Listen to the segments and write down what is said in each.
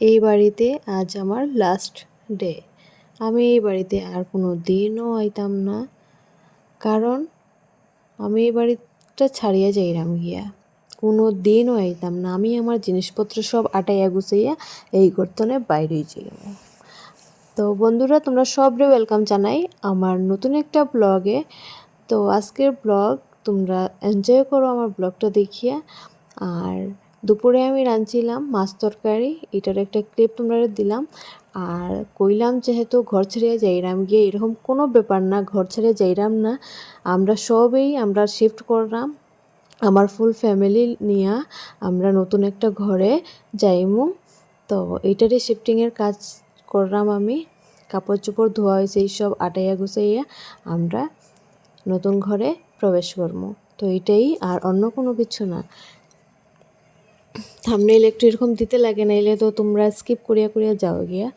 এই বাড়িতে আজ আমার লাস্ট ডে আমি এই বাড়িতে আর কোনো দিনও আইতাম না। কারণ আমি এই বাড়িটা ছাড়িয়া যাইরাম গিয়া। কোনো দিনও আইতাম না। আমি আমার জিনিসপত্র সব আটাইয়া গুছাইয়া এই গর্তনে বাইরেই যাইব। তো বন্ধুরা, তোমরা সবরে ওয়েলকাম জানাই আমার নতুন একটা ব্লগে তো আজকের ব্লগ তোমরা এনজয় করো আমার ব্লগটা দেখিয়া। আর দুপুরে আমি রাঁধছিলাম মাছ তরকারি, এটার একটা ক্লিপ তোমরা দিলাম। আর কইলাম যেহেতু ঘর ছেড়ে যাইরাম, গিয়ে এরকম কোনো ব্যাপার না, ঘর ছেড়ে যাইরাম না। আমরা সবেই, আমরা শিফট করলাম, আমার ফুল ফ্যামিলি নিয়ে আমরা নতুন একটা ঘরে যাইমু। তো এইটারই শিফটিংয়ের কাজ করলাম আমি। কাপড় চোপড় ধোয়া হয়েছে এইসব আটাইয়া গুছাইয়া আমরা নতুন ঘরে প্রবেশ করব তো এটাই আর অন্য কোনো কিছু না। থামনেইল একটু এরকম দিতে লাগে, নাইলে তো তোমরা স্কিপ করিয়া করিয়া যাও গিয়া।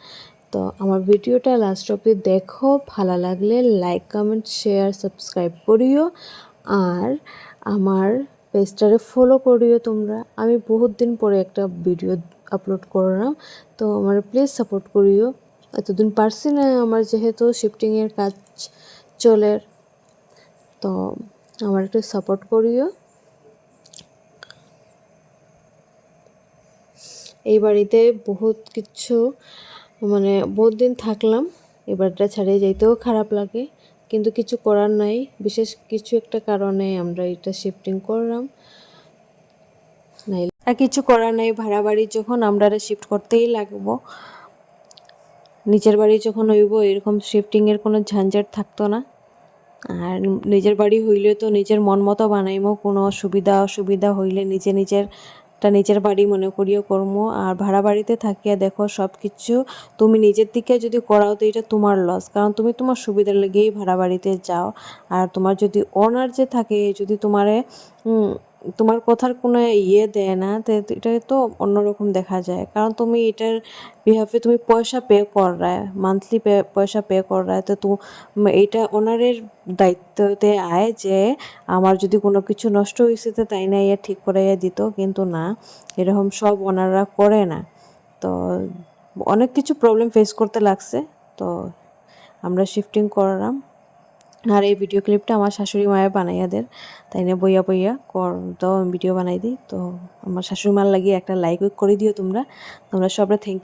তো আমার ভিডিওটা লাস্ট অব্দি দেখো, ভালো লাগলে লাইক কমেন্ট শেয়ার সাবস্ক্রাইব করিও। আর আমার পেজটারে ফলো করিও তোমরা। আমি বহুত দিন পরে একটা ভিডিও আপলোড করলাম, তো আমার প্লিজ সাপোর্ট করিও। এতদিন পারছি না আমার যেহেতু শিফটিংয়ের কাজ চলে, তো আমার একটু সাপোর্ট করিও। এই বাড়িতে বহুত কিছু মানে বহুত দিন থাকলাম এবারটা ছাড়িয়ে যাইতেও খারাপ লাগে, কিন্তু কিছু করার নাই, বিশেষ কিছু একটা কারণে আমরা এটা শিফটিং করলাম। আর কিছু করার নাই, ভাড়া বাড়ি যখন আমরা শিফট করতেই লাগবো নিচের বাড়ি যখন হইব, এরকম শিফটিংয়ের কোনো ঝঞ্ঝাট থাকতো না। আর নিজের বাড়ি হইলে তো নিজের মন মতো বানাইমো, কোনো সুবিধা অসুবিধা হইলে নিজে নিজের একটা নিজের বাড়ি মনে করিও কর্ম, আর ভাড়া বাড়িতে থাকিয়া দেখো সব কিছু তুমি নিজের দিকে যদি করাও তো এটা তোমার লস কারণ তুমি তোমার সুবিধার লেগেই ভাড়া বাড়িতে যাও। আর তোমার যদি অনার যে থাকে, যদি তোমারে তোমার কথার কোনো ইয়ে দেয় না এটা তো অন্যরকম দেখা যায়। কারণ তুমি এটার বিহাফে তুমি পয়সা পে কর রা মান্থলি পয়সা পে করায়। তো তু এইটা ওনারের দায়িত্বতে আয় যে আমার যদি কোনো কিছু নষ্ট হয়েছে তো তাই না ইয়া ঠিক করাইয়া দিত, কিন্তু না, এরকম সব ওনারা করে না। তো অনেক কিছু প্রবলেম ফেস করতে লাগছে। তো আমরা শিফটিং করলাম। আর এই ভিডিও ক্লিপটা আমার শাশুড়ি মায়ের বানাইয়া দেন। তাই না, বইয়া বইয়া কর, তো ভিডিও বানাই দিই। তো আমার শাশুড়ি মার লাগিয়ে একটা লাইক করে দিও তোমরা। তোমরা সবরা থ্যাংক